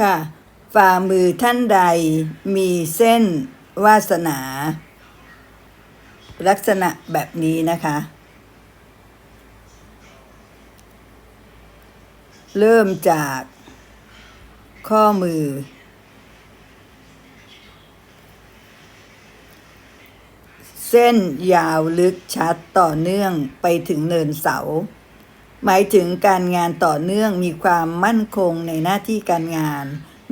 ค่ะ ฝ่ามือท่านใดมีเส้นวาสนา ลักษณะแบบนี้นะคะ เริ่มจากข้อมือ เส้นยาวลึกชัดต่อเนื่องไปถึงเนินเสา หมายถึงการงานต่อเนื่องมีความมั่นคงในหน้าที่การงาน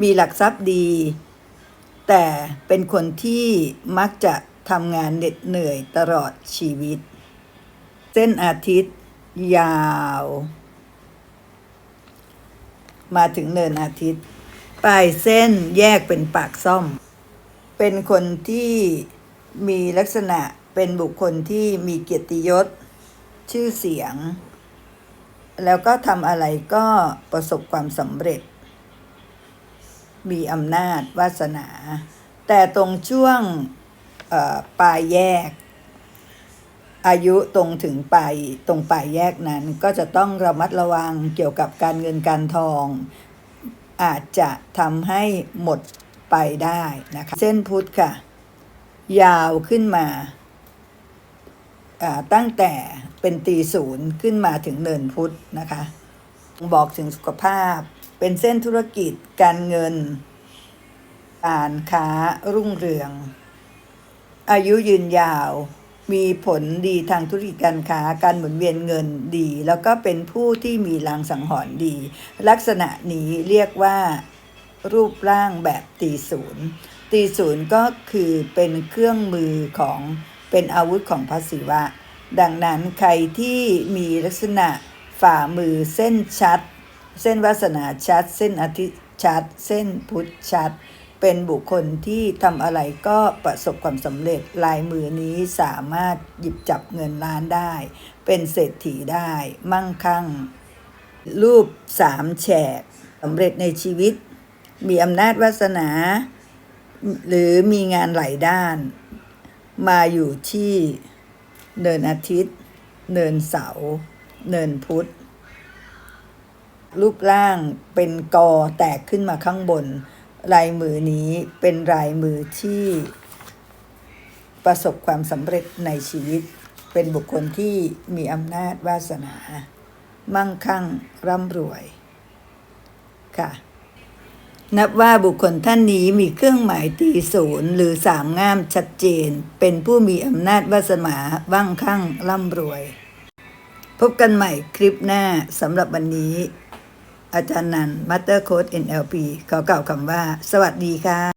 มีหลักทรัพย์ดี แต่เป็นคนที่มักจะทำงานเหน็ดเหนื่อยตลอดชีวิต เส้นอาทิตย์ ยาว มาถึงเนินอาทิตย์ ปลายเส้นแยกเป็นปากซ่อม เป็นคนที่มีลักษณะเป็นบุคคลที่มีเกียรติยศ ชื่อเสียง แล้วก็ทำอะไรก็ประสบความสำเร็จ มีอำนาจวาสนา แต่ตรงช่วงปลายแยก อายุตรงถึงปลายตรงปลายแยกนั้นก็จะต้องระมัดระวังเกี่ยวกับการเงินการทอง อาจจะทำให้หมดไปได้นะคะเส้นพุทธค่ะ ยาวขึ้นมาตั้งแต่ เป็นตีศูนย์ขึ้นมาถึงเนินพุทธนะคะ บอกถึงสุขภาพ เป็นเส้นธุรกิจ การเงิน การค้ารุ่งเรือง อายุยืนยาว มีผลดีทางธุรกิจการค้า การหมุนเวียนเงินดี แล้วก็เป็นผู้ที่มีลางสังหรณ์ดี ลักษณะนี้เรียกว่ารูปร่างแบบตีศูนย์ตีศูนย์ก็คือเป็นเครื่องมือของเป็นอาวุธของพระศิวะ ดังนั้นใครที่มีลักษณะฝ่ามือเส้นชัด เส้นวาสนาชัด เส้นอาทิตชัด เส้นพุทธชัด เป็นบุคคลที่ทำอะไรก็ประสบความสำเร็จลายมือนี้สามารถหยิบจับเงินล้านได้ เป็นเศรษฐีได้ มั่งคั่ง รูปสามแฉกสำเร็จในชีวิต มีอำนาจวาสนา หรือมีงานหลายด้าน มาอยู่ที่ เนินอาทิตย์ เนินเสาร์เนินพุธ รูปร่างเป็นกอแตกขึ้นมาข้างบน ลายมือนี้เป็นลายมือที่ประสบความสำเร็จในชีวิต เป็นบุคคลที่มีอำนาจวาสนา มั่งคั่งร่ำรวยค่ะ นับว่าบุคคลท่านนี้มีเครื่องหมายตีศูนย์หรือสามง่ามชัดเจน เป็นผู้มีอำนาจวาสนาบั้งคั่งร่ำรวย พบกันใหม่คลิปหน้าสำหรับวันนี้ อาจารย์นันมัตเตอร์โค้ด NLP ขอกล่าวคำว่า สวัสดีค่ะ